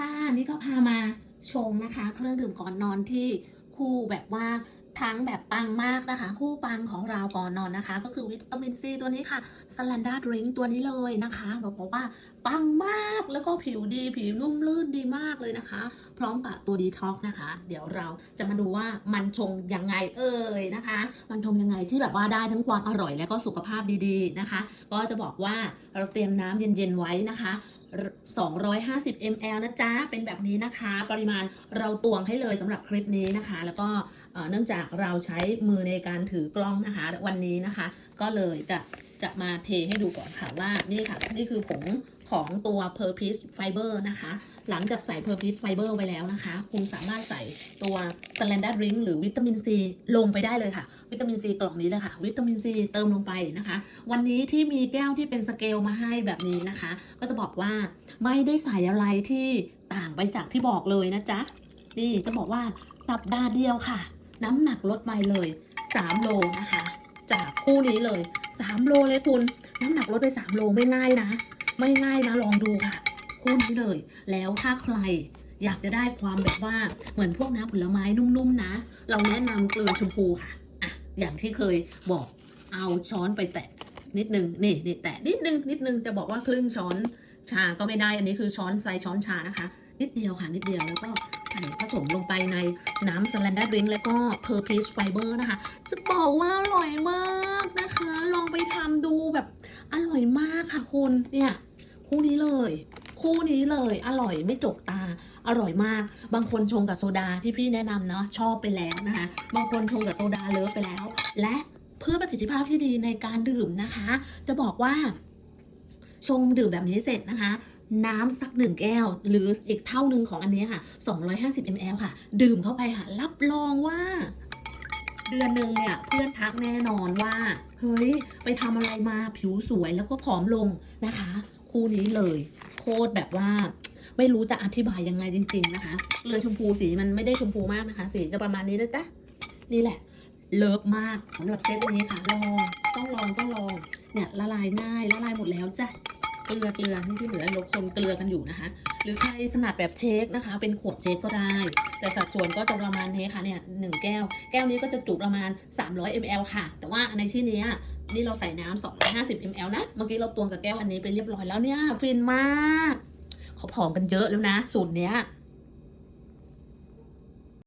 ค่ะนี่ก็พามาชงนะคะ เครื่องดื่มก่อนนอนที่คู่แบบว่าทั้งแบบปังมากนะคะ คู่ปังของเราก่อนนอนนะคะ ก็คือวิตามินซีตัวนี้ค่ะสลันดาดริงตัวนี้เลยนะคะเราบอกว่าปังมากแล้วก็ผิวดีผิวนุ่มลื่นดีมากเลยนะคะ พร้อมกับตัวดีท็อกนะคะ เดี๋ยวเราจะมาดูว่ามันชงยังไงเอ่ยนะคะ มันชงยังไงที่แบบว่าได้ทั้งความอร่อยและก็สุขภาพดีๆนะคะ ก็จะบอกว่าเราเตรียมน้ำเย็นๆไว้นะคะ 250 ml นะจ๊ะ เป็นแบบนี้นะคะ ปริมาณเราตวงให้เลยสำหรับคลิปนี้นะคะ แล้วก็เนื่องจากเราใช้มือในการถือกล้องนะคะ วันนี้นะคะ ก็เลยจะจะมาเทให้ดูก่อนค่ะว่านี่ค่ะ นี่คือผงของตัว p u r p i s Fiber นะคะ หลังจากใส่ p u r p i s Fiber ไว้แล้วนะคะ คุณสามารถใส่ตัว s l a n d a Drink หรือวิตามินซีลงไปได้เลยค่ะ วิตามินซีกล่องนี้เลยค่ะ วิตามินซีเติมลงไปนะคะ วันนี้ที่มีแก้วที่เป็นสเกลมาให้แบบนี้นะคะ ก็จะบอกว่าไม่ได้ใส่อะไรที่ต่างไปจากที่บอกเลยนะจ๊ะ นี่จะบอกว่าสัปดาห์เดียวค่ะ น้ำหนักลดไปเลย3โลนะคะ จากคู่นี้เลย3โลเลยคุณ น้ำหนักลดไป3โลไม่ง่ายนะ ไม่ง่ายนะลองดูค่ะ คู่นี้เลย แล้วถ้าใครอยากจะได้ความแบบว่าเหมือนพวกน้ำผลไม้นุ่มๆนะ เราแนะนำเกลือชมพูค่ะอะ อย่างที่เคยบอกเอาช้อนไปแตะนิดนึงนี่นี่แตะนิดนึงนิดนึงจะบอกว่าครึ่งช้อนชาก็ไม่ได้อันนี้คือช้อนไซช้อนชานะคะ นิดเดียวค่ะ นิดเดียวแล้วก็ใส่ผสมลงไปในน้ำสแลนดาร์ดริงแล้วก็เพอร์พีชไฟเบอร์นะคะ จะบอกว่าอร่อยมากนะคะ ลองไปทำดูแบบอร่อยมากค่ะคุณเนี่ยคู่นี้เลย คู่นี้เลย อร่อยไม่จกตา อร่อยมาก บางคนชงกับโซดาที่พี่แนะนำเนาะชอบไปแล้วนะคะ บางคนชงกับโซดาเลิฟไปแล้ว และเพื่อประสิทธิภาพที่ดีในการดื่มนะคะ จะบอกว่าชงดื่มแบบนี้เสร็จนะคะ น้ำสักหนึ่งแก้ว หรืออีกเท่าหนึ่งของอันนี้ค่ะ 250 ml ค่ะ ดื่มเข้าไปค่ะ รับรองว่า เดือนหนึ่งเนี่ย เพื่อนทักแน่นอนว่า เฮ้ย ไปทำอะไรมาผิวสวยแล้วก็ผอมลงนะคะ คู่นี้เลย โคตรแบบว่า ไม่รู้จะอธิบายยังไงจริง ๆ นะคะเรือชมพูสีมันไม่ได้ชมพูมากนะคะ สีจะประมาณนี้นะจ๊ะนี่แหละ เลิฟมากสำหรับเซตนี้ค่ะลองต้องลองต้องลองเนี่ยละลายง่ายละลายหมดแล้วจ้ะ เกลือเกลือนี่ที่เหลือลบคนเกลือกันอยู่นะคะ หรือใครถนัดแบบเชคนะคะ เป็นขวดเชคก็ได้ แต่สัดส่วนก็จะประมาณนี้ค่ะเนี่ยหนึ่งแก้ว แก้วนี้ก็จะจุประมาณ 300 ml ค่ะ แต่ว่าในที่นี้นี่เราใส่น้ำ250 ml นะ เมื่อกี้เราตวงกับแก้วอันนี้ไปเรียบร้อยแล้วเนี่ยฟินมากเขาผอมกันเยอะแล้วนะสูตรเนี้ย